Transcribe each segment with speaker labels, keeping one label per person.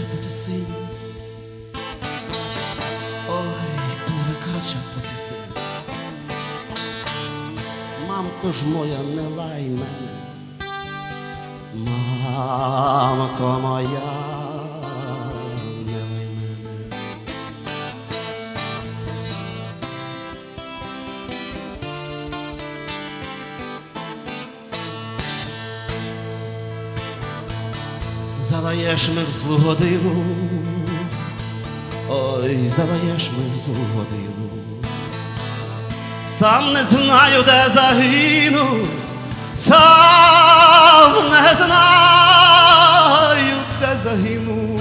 Speaker 1: по тисині, ой, повикача по тисині. Мамко ж моя, не лай мене, мамко моя. Залаєш ми в злу годину, ой, залаєш ми в злу годину. Сам не знаю, де загину, сам не знаю, де загину.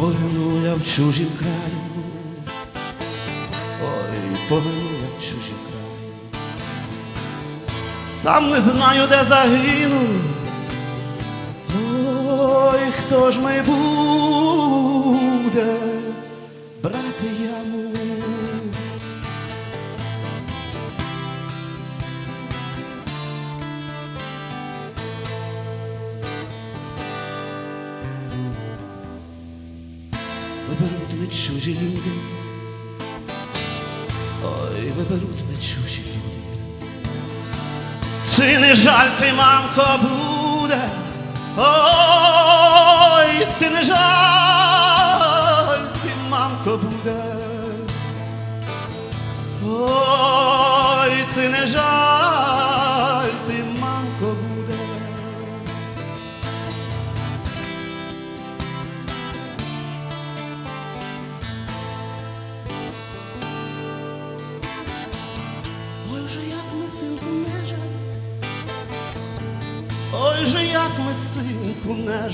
Speaker 1: Погину я в чужім краю, ой, погину я в чужім краю. Сам не знаю, де загину. Ой, хто ж ми буде чужі люди. Ой, виберуть ми чужі люди. Сини жаль ти, мамко, буде? Ой, же як ми синку не ой же як ми синку не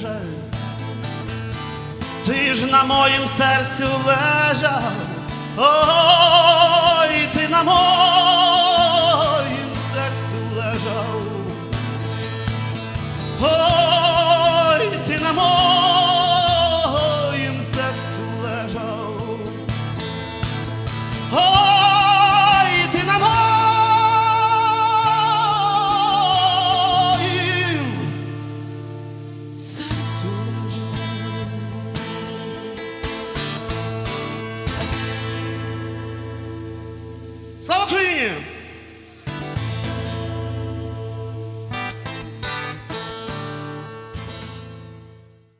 Speaker 1: ти ж на моїм серцю лежав,